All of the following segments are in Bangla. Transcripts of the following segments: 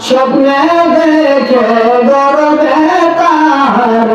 স্বপ্নে দেখে গর্বে তাহার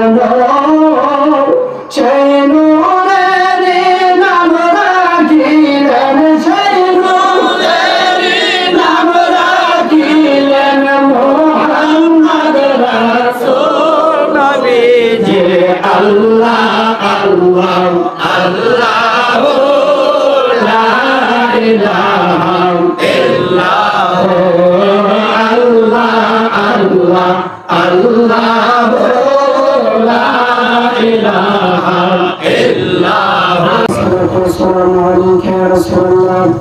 رسول الله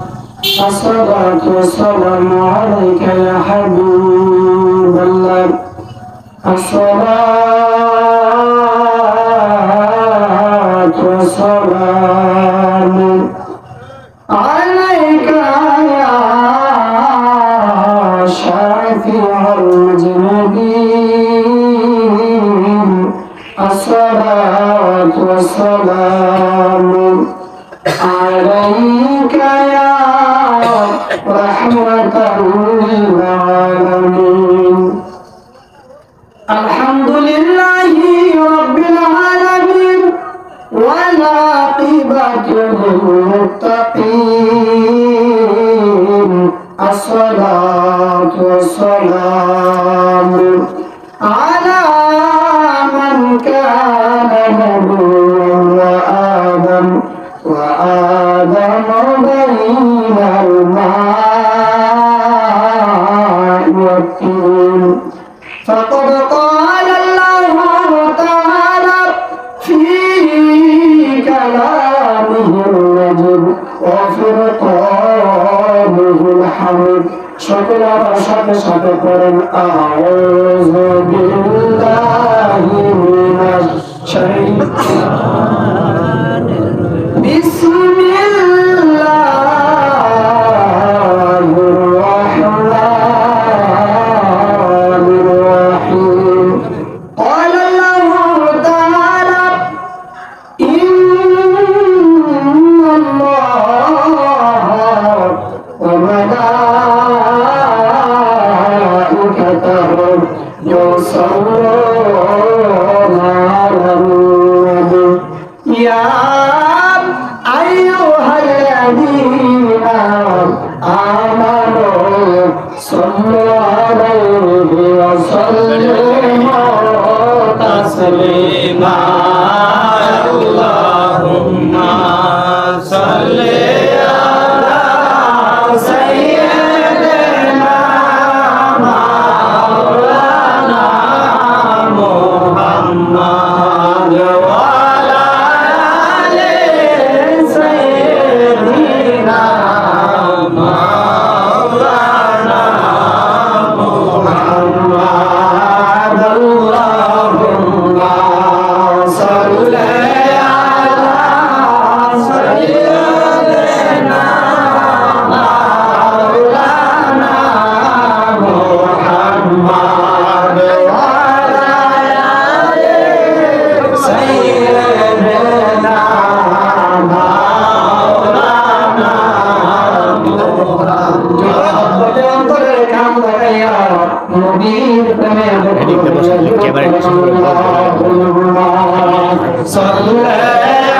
الصلاة والسلام عليك يا حبيب الله الصلاة والسلام عليك يا شافع المذنبين الصلاة والسلام عليك يا رحمة للعالمين الحمد لله رب العالمين والعاقبة للمتقين. الصلاة والسلام সকল আমার সাথে সাথে করেন আউযু বিল্লাহি মিনাশ শাইতানির বিসমিল্লাহির رسول الله صلى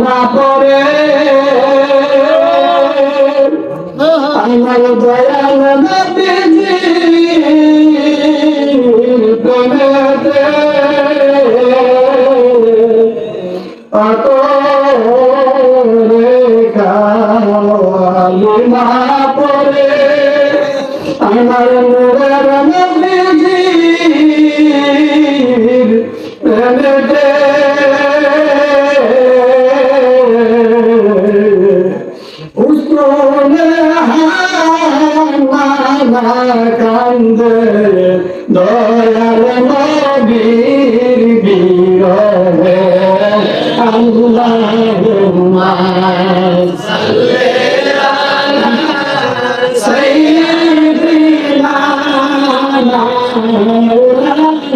না পরে আমার দয়াল নবীজি তোমাতে অত রেখা মায়া আমার নূরের নবীজির প্রেমে দে। উসনে হানা কান্দে।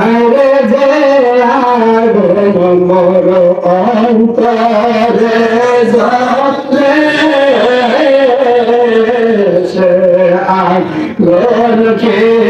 আরে যে আগুন মোর অন্তরে যত্নে সে আগুন খেয়ে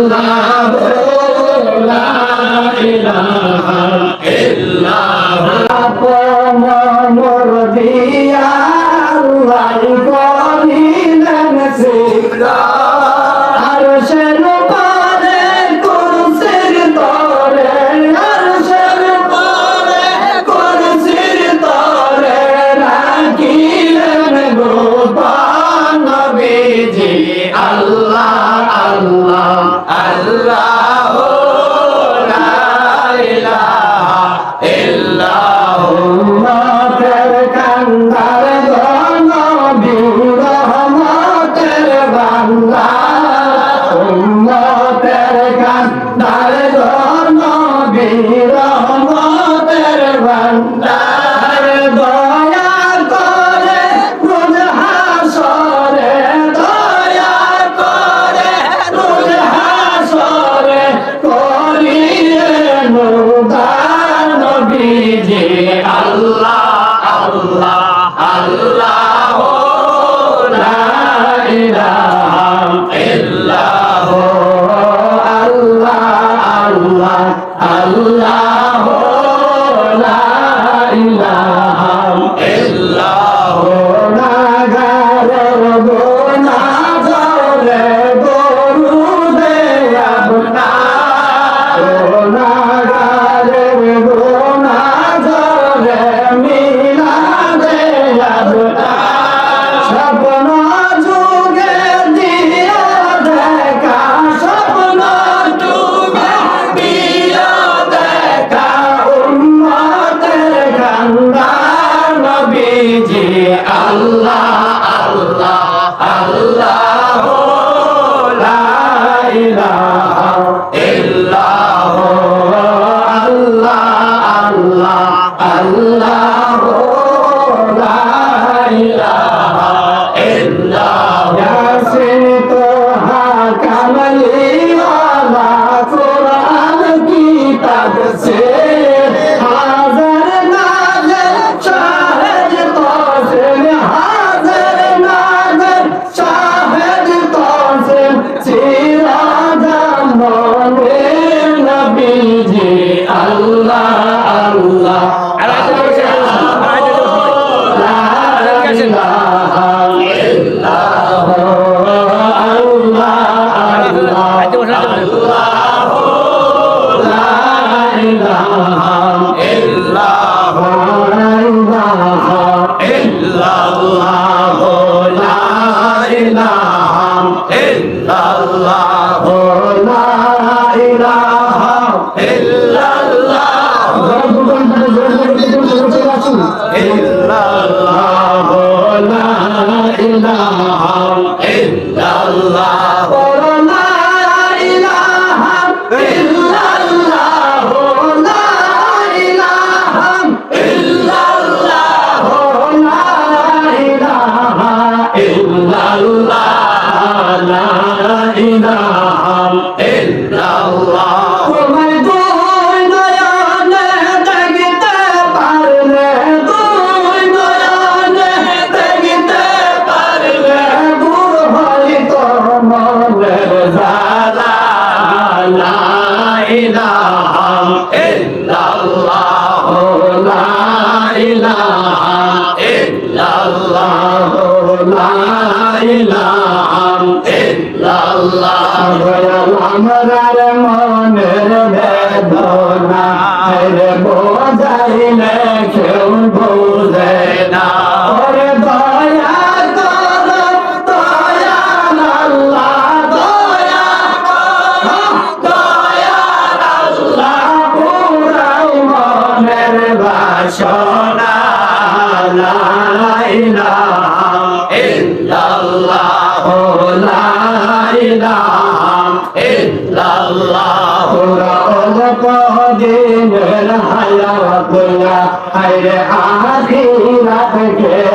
ইল্লাল্লাহ লা ইলাহা রহমতের ভান্ডার আল্লাহ আল্লাহ Ei!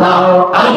Allah